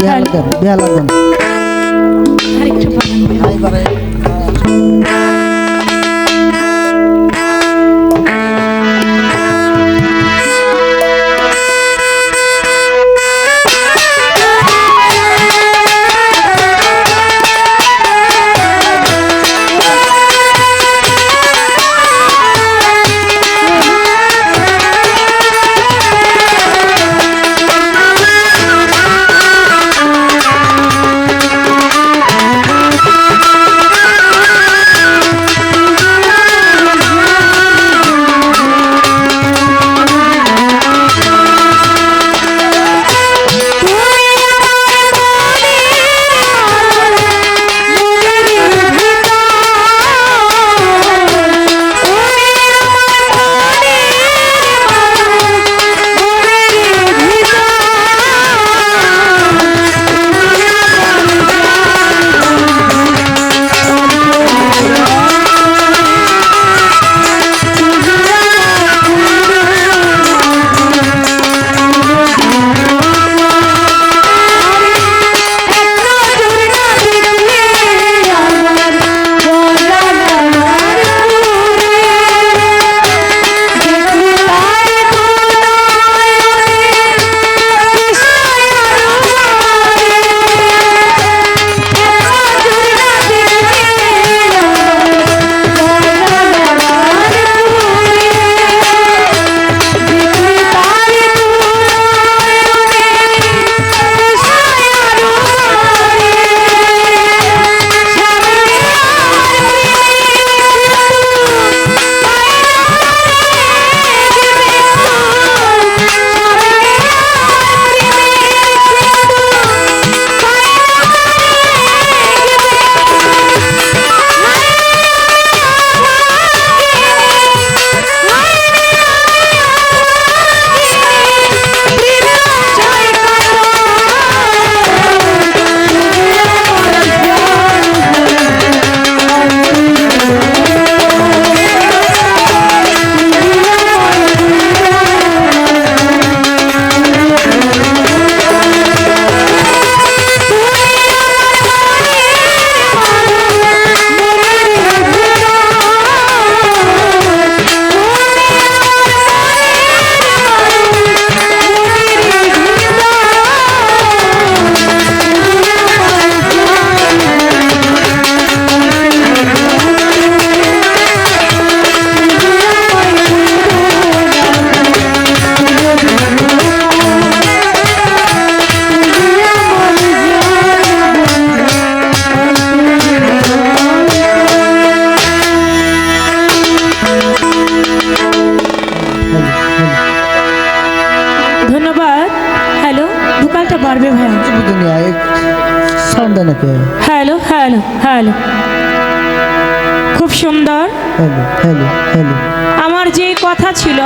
বেহাল দেন বেহাল দেন আরেকটু দুনিয়া এক সাউন্ড দেন কে? হ্যালো হ্যালো হ্যালো খুব সুন্দর। হ্যালো হ্যালো হ্যালো আমার যে কথা ছিল